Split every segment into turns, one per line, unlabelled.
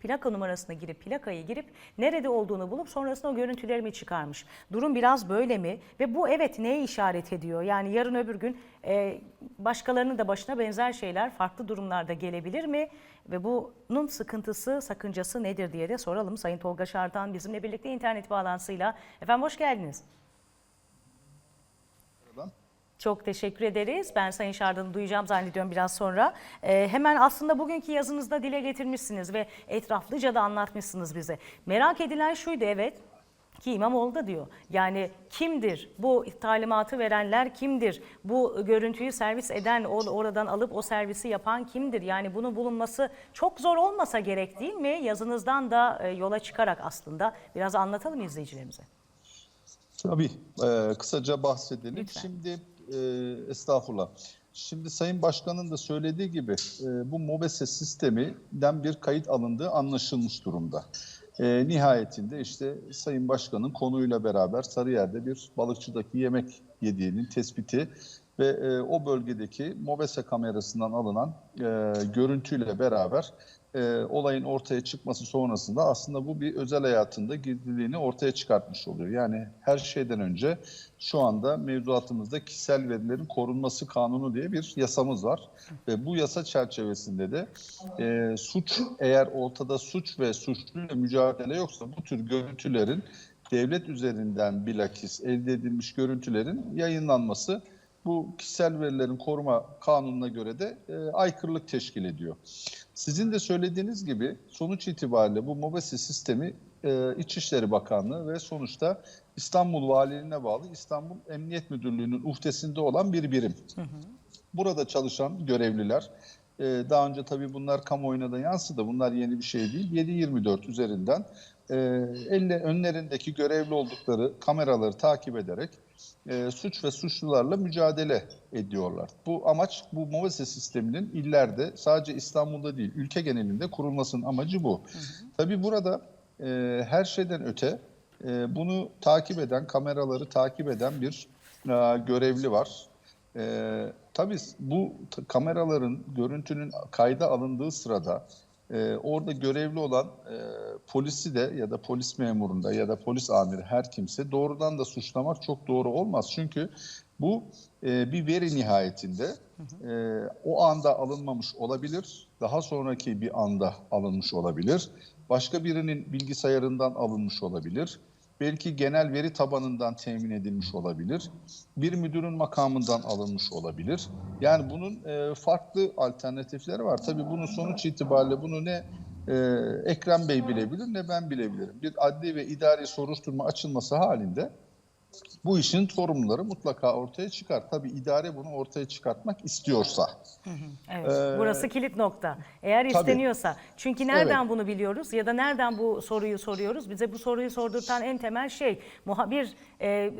plaka numarasına girip plakayı girip nerede olduğunu bulup sonrasında o görüntülerimi çıkarmış. Durum biraz böyle mi? Ve bu evet neye işaret ediyor? Yani yarın öbür gün e, başkalarının da başına benzer şeyler farklı durumlarda gelebilir mi? Ve bunun sıkıntısı, sakıncası nedir diye de soralım. Sayın Tolga Şartan bizimle birlikte internet bağlantısıyla. Efendim hoş geldiniz. Çok teşekkür ederiz. Ben Sayın Şardan'ı duyacağım zannediyorum biraz sonra. Ee, hemen aslında bugünkü yazınızda dile getirmişsiniz ve etraflıca da anlatmışsınız bize. Merak edilen şuydu evet ki İmamoğlu da diyor. Yani kimdir bu talimatı verenler kimdir? Bu görüntüyü servis eden, o- oradan alıp o servisi yapan kimdir? Yani bunun bulunması çok zor olmasa gerek değil mi? Yazınızdan da e, yola çıkarak aslında biraz anlatalım izleyicilerimize.
Tabii. Ee, kısaca bahsedelim.
Lütfen.
Şimdi e, estağfurullah. Şimdi Sayın Başkan'ın da söylediği gibi e, bu MOBESE sisteminden bir kayıt alındığı anlaşılmış durumda. E, nihayetinde işte Sayın Başkan'ın konuyla beraber Sarıyer'de bir balıkçıdaki yemek yediğinin tespiti ve e, o bölgedeki MOBESE kamerasından alınan e, görüntüyle beraber e, olayın ortaya çıkması sonrasında aslında bu bir özel hayatında gizliliğini ortaya çıkartmış oluyor. Yani her şeyden önce şu anda mevzuatımızda kişisel verilerin korunması kanunu diye bir yasamız var. Ve bu yasa çerçevesinde de e, suç eğer ortada suç ve suçluyla mücadele yoksa bu tür görüntülerin devlet üzerinden bilakis elde edilmiş görüntülerin yayınlanması bu kişisel verilerin koruma kanununa göre de e, aykırılık teşkil ediyor. Sizin de söylediğiniz gibi sonuç itibariyle bu MOBESE sistemi e, İçişleri Bakanlığı ve sonuçta İstanbul Valiliğine bağlı İstanbul Emniyet Müdürlüğü'nün uhdesinde olan bir birim. Burada çalışan görevliler, e, daha önce tabii bunlar kamuoyuna da yansıdı. Bunlar yeni bir şey değil. 7-24 üzerinden e, elle, önlerindeki görevli oldukları kameraları takip ederek e, suç ve suçlularla mücadele ediyorlar. Bu amaç bu MOVESE sisteminin illerde sadece İstanbul'da değil ülke genelinde kurulmasının amacı bu. Tabii burada e, her şeyden öte e, bunu takip eden, kameraları takip eden bir e, görevli var. E, tabii bu kameraların görüntünün kayda alındığı sırada e, orada görevli olan e, polisi de ya da polis memurunda ya da polis amiri her kimse doğrudan da suçlamak çok doğru olmaz. Çünkü bu e, bir veri nihayetinde e, o anda alınmamış olabilir, daha sonraki bir anda alınmış olabilir, başka birinin bilgisayarından alınmış olabilir, belki genel veri tabanından temin edilmiş olabilir, bir müdürün makamından alınmış olabilir. Yani bunun e, farklı alternatifleri var. Tabii bunun sonuç itibariyle bunu ne e, Ekrem Bey bilebilir ne ben bilebilirim. Bir adli ve idari soruşturma açılması halinde bu işin sorumluları mutlaka ortaya çıkar. Tabii idare bunu ortaya çıkartmak istiyorsa.
Evet,
Ee,
burası kilit nokta. Eğer
tabii.
isteniyorsa. Çünkü nereden
Evet.
bunu biliyoruz ya da nereden bu soruyu soruyoruz? Bize bu soruyu sordurtan en temel şey muhabir e,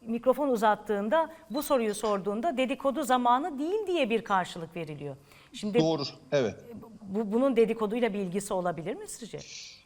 mikrofon uzattığında bu soruyu sorduğunda dedikodu zamanı değil diye bir karşılık veriliyor. Şimdi
Doğru, evet.
bu, bunun dedikoduyla bir ilgisi olabilir mi sizce?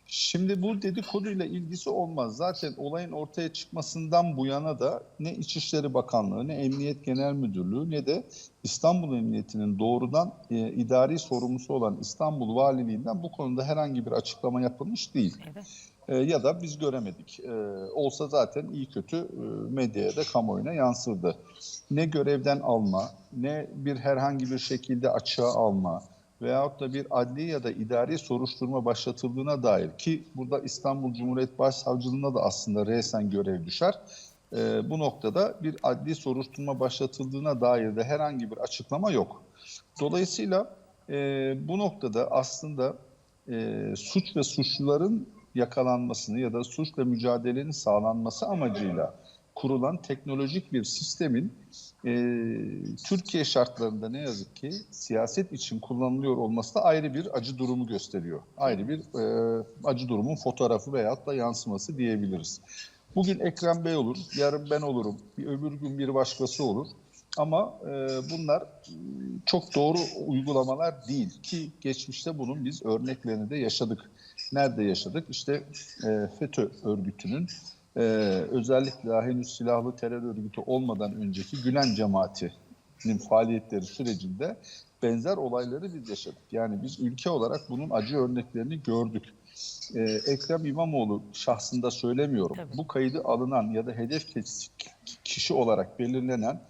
Şimdi bu dedikoduyla ilgisi olmaz. Zaten olayın ortaya çıkmasından bu yana da ne İçişleri Bakanlığı, ne Emniyet Genel Müdürlüğü ne de İstanbul Emniyeti'nin doğrudan e, idari sorumlusu olan İstanbul Valiliğinden bu konuda herhangi bir açıklama yapılmış değil.
Evet.
E, ya da biz göremedik. E, olsa zaten iyi kötü e, medyaya da kamuoyuna yansırdı. Ne görevden alma, ne bir herhangi bir şekilde açığa alma veyahut da bir adli ya da idari soruşturma başlatıldığına dair ki burada İstanbul Cumhuriyet Başsavcılığına da aslında resen görev düşer. E, bu noktada bir adli soruşturma başlatıldığına dair de herhangi bir açıklama yok. Dolayısıyla e, bu noktada aslında e, suç ve suçluların yakalanmasını ya da suçla mücadelenin sağlanması amacıyla kurulan teknolojik bir sistemin e, Türkiye şartlarında ne yazık ki siyaset için kullanılıyor olması da ayrı bir acı durumu gösteriyor. Ayrı bir e, acı durumun fotoğrafı veyahut da yansıması diyebiliriz. Bugün Ekrem Bey olur, yarın ben olurum, bir öbür gün bir başkası olur. Ama e, bunlar m, çok doğru uygulamalar değil ki geçmişte bunun biz örneklerini de yaşadık. Nerede yaşadık? İşte e, FETÖ örgütünün e, özellikle henüz silahlı terör örgütü olmadan önceki Gülen cemaatinin faaliyetleri sürecinde benzer olayları biz yaşadık. Yani biz ülke olarak bunun acı örneklerini gördük. Ee, Ekrem İmamoğlu şahsında söylemiyorum.
Tabii.
Bu kaydı alınan ya da hedef kişi olarak belirlenen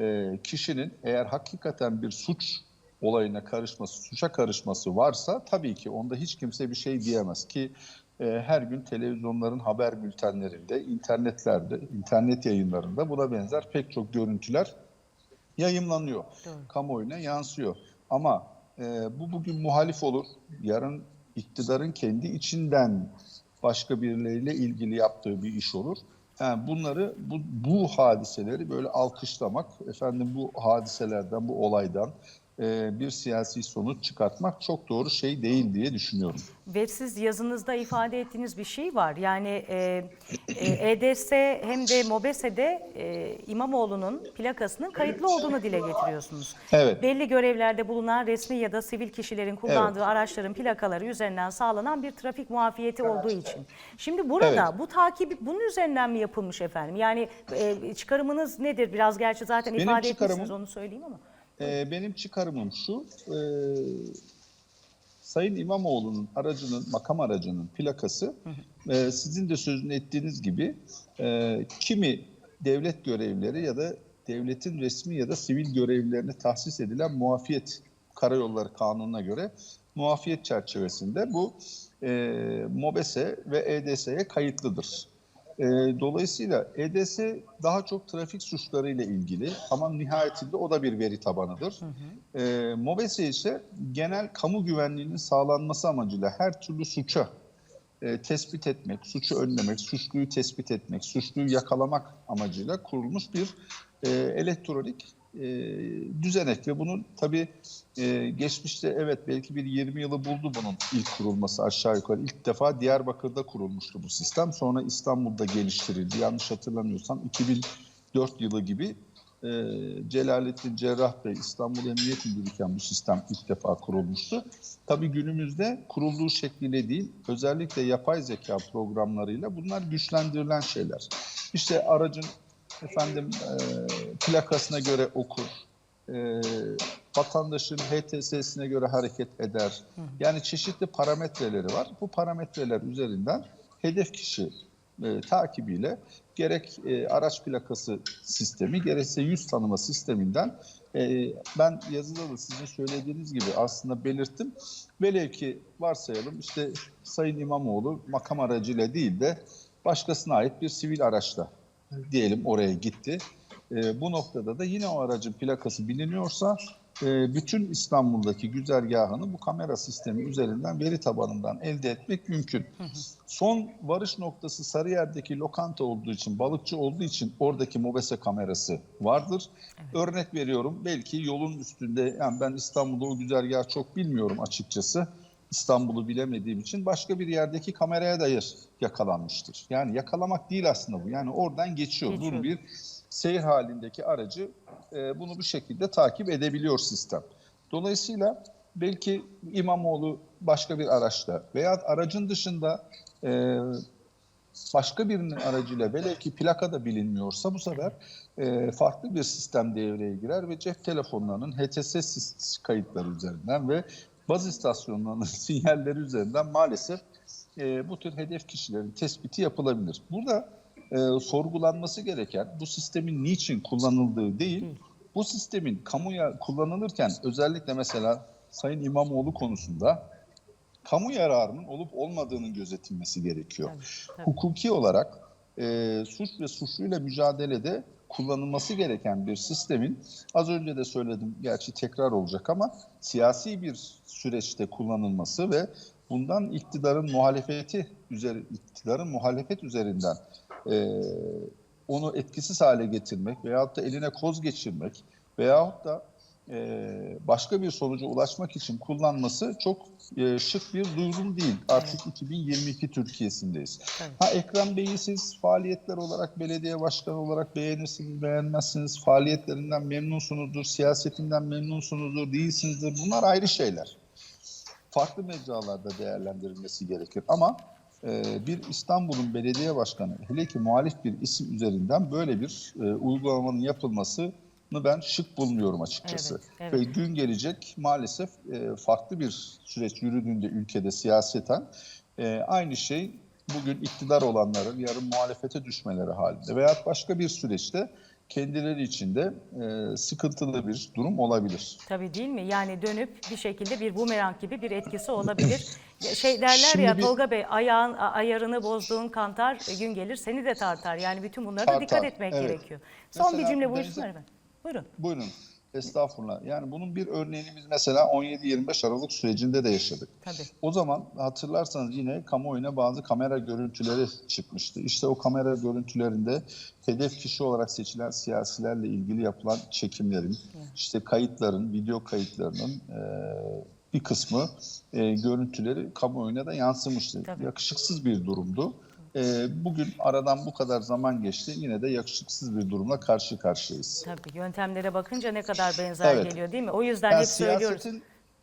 e, kişinin eğer hakikaten bir suç olayına karışması, suça karışması varsa tabii ki onda hiç kimse bir şey diyemez ki her gün televizyonların haber bültenlerinde, internetlerde, internet yayınlarında buna benzer pek çok görüntüler yayınlanıyor.
Doğru.
Kamuoyuna yansıyor. Ama e, bu bugün muhalif olur. Yarın iktidarın kendi içinden başka birileriyle ilgili yaptığı bir iş olur. Yani bunları bu, bu hadiseleri böyle alkışlamak, efendim bu hadiselerden, bu olaydan bir siyasi sonuç çıkartmak çok doğru şey değil diye düşünüyorum.
Ve siz yazınızda ifade ettiğiniz bir şey var. Yani e, e, EDS hem de MOBESE'de e, İmamoğlu'nun plakasının kayıtlı olduğunu dile getiriyorsunuz.
Evet.
Belli görevlerde bulunan resmi ya da sivil kişilerin kullandığı araçların plakaları üzerinden sağlanan bir trafik muafiyeti olduğu için. Şimdi burada
Evet.
bu takibi bunun üzerinden mi yapılmış efendim? Yani e, çıkarımınız nedir? Biraz gerçi zaten
Benim
ifade etmişsiniz onu söyleyeyim ama.
Ee, benim çıkarımım şu, e, Sayın İmamoğlu'nun aracının, makam aracının plakası e, sizin de sözünü ettiğiniz gibi e, kimi devlet görevlileri ya da devletin resmi ya da sivil görevlilerine tahsis edilen muafiyet karayolları kanununa göre muafiyet çerçevesinde bu e, MOBESE ve EDS'ye kayıtlıdır. E, dolayısıyla EDS daha çok trafik suçlarıyla ilgili ama nihayetinde o da bir veri tabanıdır. E, MOBESE ise genel kamu güvenliğinin sağlanması amacıyla her türlü suça e, tespit etmek, suçu önlemek, suçluyu tespit etmek, suçluyu yakalamak amacıyla kurulmuş bir e, elektronik e, düzenek ve bunun tabii e, geçmişte evet belki bir 20 yılı buldu bunun ilk kurulması aşağı yukarı. İlk defa Diyarbakır'da kurulmuştu bu sistem. Sonra İstanbul'da geliştirildi. Yanlış hatırlamıyorsam 2004 yılı gibi e, Celalettin Cerrah Bey İstanbul Emniyet Müdürüyken bu sistem ilk defa kurulmuştu. Tabii günümüzde kurulduğu şekliyle değil, özellikle yapay zeka programlarıyla bunlar güçlendirilen şeyler. İşte aracın efendim e, plakasına göre okur, e, vatandaşın HTS'sine göre hareket eder. Yani çeşitli parametreleri var. Bu parametreler üzerinden hedef kişi e, takibiyle gerek e, araç plakası sistemi gerekse yüz tanıma sisteminden e, ben yazıda da sizin söylediğiniz gibi aslında belirttim. Velev ki varsayalım işte Sayın İmamoğlu makam aracıyla değil de başkasına ait bir sivil araçla diyelim oraya gitti. E, bu noktada da yine o aracın plakası biliniyorsa e, bütün İstanbul'daki güzergahını bu kamera sistemi üzerinden veri tabanından elde etmek mümkün. Son varış noktası Sarıyer'deki lokanta olduğu için, balıkçı olduğu için oradaki MOBESE kamerası vardır. Örnek veriyorum belki yolun üstünde, yani ben İstanbul'da o güzergahı çok bilmiyorum açıkçası. İstanbul'u bilemediğim için başka bir yerdeki kameraya dair yakalanmıştır. Yani yakalamak değil aslında bu. Yani oradan geçiyor.
Geçiyor.
Bir seyir halindeki aracı e, bunu bu şekilde takip edebiliyor sistem. Dolayısıyla belki İmamoğlu başka bir araçla veya aracın dışında e, başka birinin aracıyla velev ki plaka da bilinmiyorsa bu sefer e, farklı bir sistem devreye girer ve cep telefonlarının HTS kayıtları üzerinden ve baz istasyonlarının sinyalleri üzerinden maalesef e, bu tür hedef kişilerin tespiti yapılabilir. Burada e, sorgulanması gereken bu sistemin niçin kullanıldığı değil, bu sistemin kamuya kullanılırken özellikle mesela Sayın İmamoğlu konusunda kamu yararının olup olmadığının gözetilmesi gerekiyor.
Tabii, tabii.
Hukuki olarak e, suç ve suçluyla mücadelede kullanılması gereken bir sistemin az önce de söyledim gerçi tekrar olacak ama siyasi bir süreçte kullanılması ve bundan iktidarın muhalefeti üzeri iktidarın muhalefet üzerinden e, onu etkisiz hale getirmek veyahut da eline koz geçirmek veyahut da e, başka bir sonuca ulaşmak için kullanması çok e, şık bir durum değil. Artık 2022 Türkiye'sindeyiz.
Evet.
Ha Ekrem Bey'i siz faaliyetler olarak belediye başkanı olarak beğenirsiniz, beğenmezsiniz. Faaliyetlerinden memnunsunuzdur, siyasetinden memnunsunuzdur, değilsinizdir. Bunlar ayrı şeyler. Farklı mecralarda değerlendirilmesi gerekir. Ama e, bir İstanbul'un belediye başkanı, hele ki muhalif bir isim üzerinden böyle bir e, uygulamanın yapılması ben şık bulmuyorum açıkçası.
Evet, evet.
Ve gün gelecek maalesef e, farklı bir süreç yürüdüğünde ülkede siyaseten e, aynı şey bugün iktidar olanların yarın muhalefete düşmeleri halinde veya başka bir süreçte kendileri için de e, sıkıntılı bir durum olabilir.
Tabii değil mi? Yani dönüp bir şekilde bir bumerang gibi bir etkisi olabilir. Şey derler
Şimdi
ya
bir-
Tolga Bey ayağın ayarını bozduğun kantar e, gün gelir seni de tartar. Yani bütün bunlara da
Tartar,
dikkat etmek
evet.
gerekiyor. Son bir
Mesela
cümle
Denize-
buyursunlar efendim. Buyurun.
Buyurun. Estağfurullah. Yani bunun bir örneğini biz mesela 17-25 Aralık sürecinde de yaşadık.
Tabii.
O zaman hatırlarsanız yine kamuoyuna bazı kamera görüntüleri çıkmıştı. İşte o kamera görüntülerinde hedef kişi olarak seçilen siyasilerle ilgili yapılan çekimlerin, işte kayıtların, video kayıtlarının e, bir kısmı e, görüntüleri kamuoyuna da yansımıştı.
Tabii.
Yakışıksız bir durumdu. E, bugün aradan bu kadar zaman geçti. Yine de yakışıksız bir durumla karşı karşıyayız.
Tabii yöntemlere bakınca ne kadar benzer
Evet.
geliyor değil mi? O yüzden
Yani
hep söylüyoruz.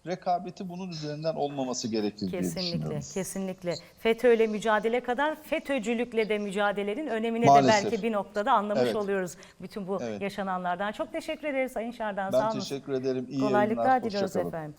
rekabeti bunun üzerinden olmaması gerekir diye
Kesinlikle,
düşünüyorum.
kesinlikle. FETÖ'yle mücadele kadar FETÖ'cülükle de mücadelenin önemini
Maalesef.
de belki bir noktada anlamış
Evet.
oluyoruz bütün bu
Evet.
yaşananlardan. Çok teşekkür ederiz Sayın Şardan.
Ben
Sağ olun.
teşekkür ederim. İyi
Kolaylıklar
yayınlar.
diliyoruz efendim.